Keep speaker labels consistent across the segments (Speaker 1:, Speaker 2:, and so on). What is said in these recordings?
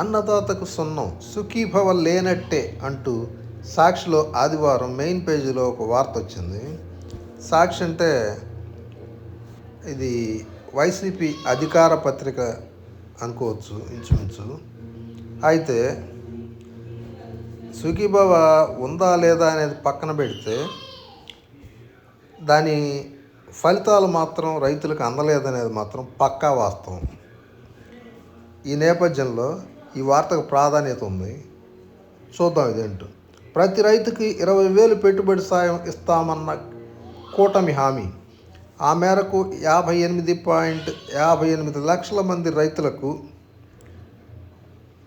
Speaker 1: అన్నదాతకు సున్నం సుఖీభవ లేనట్టే అంటూ సాక్షిలో ఆదివారం మెయిన్ పేజీలో ఒక వార్త వచ్చింది. సాక్షి అంటే ఇది వైసీపీ అధికార పత్రిక అనుకోవచ్చు ఇంచుమించు. అయితే సుఖీభవ ఉందా లేదా అనేది పక్కన పెడితే దాని ఫలితాలు మాత్రం రైతులకు అందలేదనేది మాత్రం పక్కా వాస్తవం. ఈ నేపథ్యంలో ఈ వార్తకు ప్రాధాన్యత ఉంది. చూద్దాం ఇదేంటో ప్రతి రైతుకి ఇరవై వేలు పెట్టుబడి సాయం ఇస్తామన్న కూటమి హామీ. ఆ మేరకు యాభై ఎనిమిది పాయింట్ యాభై ఎనిమిది లక్షల మంది రైతులకు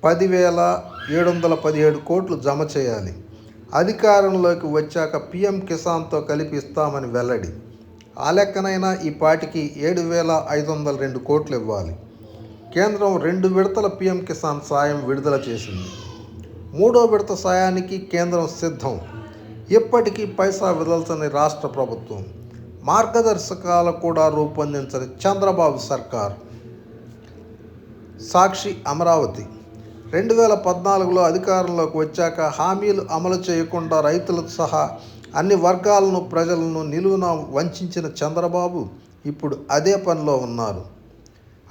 Speaker 1: పదివేల ఏడు వందల పదిహేడు కోట్లు జమ చేయాలి. అధికారంలోకి వచ్చాక పిఎం కిసాన్తో కలిపి ఇస్తామని వెల్లడి. ఆ లెక్కనైనా ఈ పాటికి ఏడు వేల ఐదు వందల రెండు కోట్లు ఇవ్వాలి. కేంద్రం రెండు విడతల పిఎం కిసాన్ సాయం విడుదల చేసింది. మూడో విడత సాయానికి కేంద్రం సిద్ధం. ఇప్పటికీ పైసా విదల్చని రాష్ట్ర ప్రభుత్వం. మార్గదర్శకాలు కూడా రూపొందించని చంద్రబాబు సర్కార్. సాక్షి అమరావతి. రెండు వేల పద్నాలుగులో అధికారంలోకి వచ్చాక హామీలు అమలు చేయకుండా రైతులకు సహా అన్ని వర్గాలను ప్రజలను నిలువున వంచిన చంద్రబాబు ఇప్పుడు అదే పనిలో ఉన్నారు.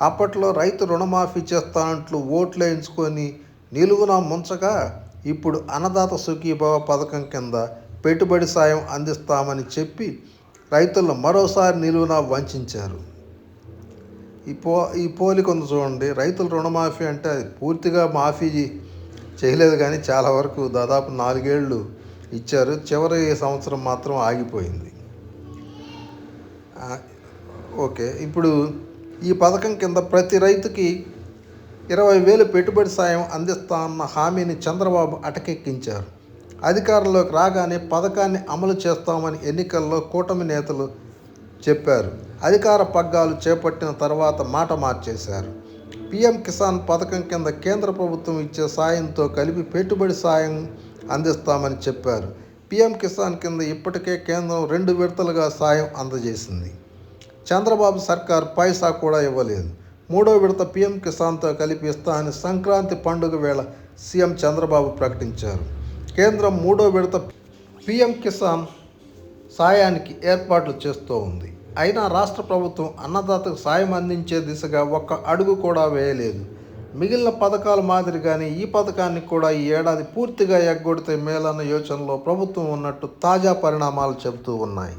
Speaker 1: అప్పట్లో రైతు రుణమాఫీ చేస్తానంటూ ఓట్లు వేయించుకొని నిలువున ముంచగా ఇప్పుడు అన్నదాత సుఖీభవ పథకం కింద పెట్టుబడి సాయం అందిస్తామని చెప్పి రైతులను మరోసారి నిలువున వంచారు. ఈ పో ఈ పోలిక ఉంది చూడండి. రైతుల రుణమాఫీ అంటే అది పూర్తిగా మాఫీ చేయలేదు కానీ చాలా వరకు దాదాపు నాలుగేళ్ళు ఇచ్చారు. చివరి సంవత్సరం మాత్రం ఆగిపోయింది. ఓకే. ఇప్పుడు ఈ పథకం కింద ప్రతి రైతుకి ఇరవై వేలు పెట్టుబడి సాయం అందిస్తామన్న హామీని చంద్రబాబు అటకెక్కించారు. అధికారంలోకి రాగానే పథకాన్ని అమలు చేస్తామని ఎన్నికల్లో కూటమి నేతలు చెప్పారు. అధికార పగ్గాలు చేపట్టిన తర్వాత మాట మార్చేశారు. పీఎం కిసాన్ పథకం కింద కేంద్ర ప్రభుత్వం ఇచ్చే సాయంతో కలిపి పెట్టుబడి సాయం అందిస్తామని చెప్పారు. పీఎం కిసాన్ కింద ఇప్పటికే కేంద్రం రెండు విడతలుగా సాయం అందజేసింది. చంద్రబాబు సర్కార్ పైసా కూడా ఇవ్వలేదు. మూడో విడత పీఎం కిసాన్తో కలిపి ఇస్తామని సంక్రాంతి పండుగ వేళ సీఎం చంద్రబాబు ప్రకటించారు. కేంద్రం మూడో విడత పీఎం కిసాన్ సాయానికి ఏర్పాట్లు చేస్తూ ఉంది. అయినా రాష్ట్ర ప్రభుత్వం అన్నదాతకు సాయం అందించే దిశగా ఒక్క అడుగు కూడా వేయలేదు. మిగిలిన పథకాల మాదిరిగానే ఈ పథకాన్ని కూడా ఈ ఏడాది పూర్తిగా ఎగ్గొడితే మేలన్న యోచనలో ప్రభుత్వం ఉన్నట్టు తాజా పరిణామాలు చెబుతూ ఉన్నాయి.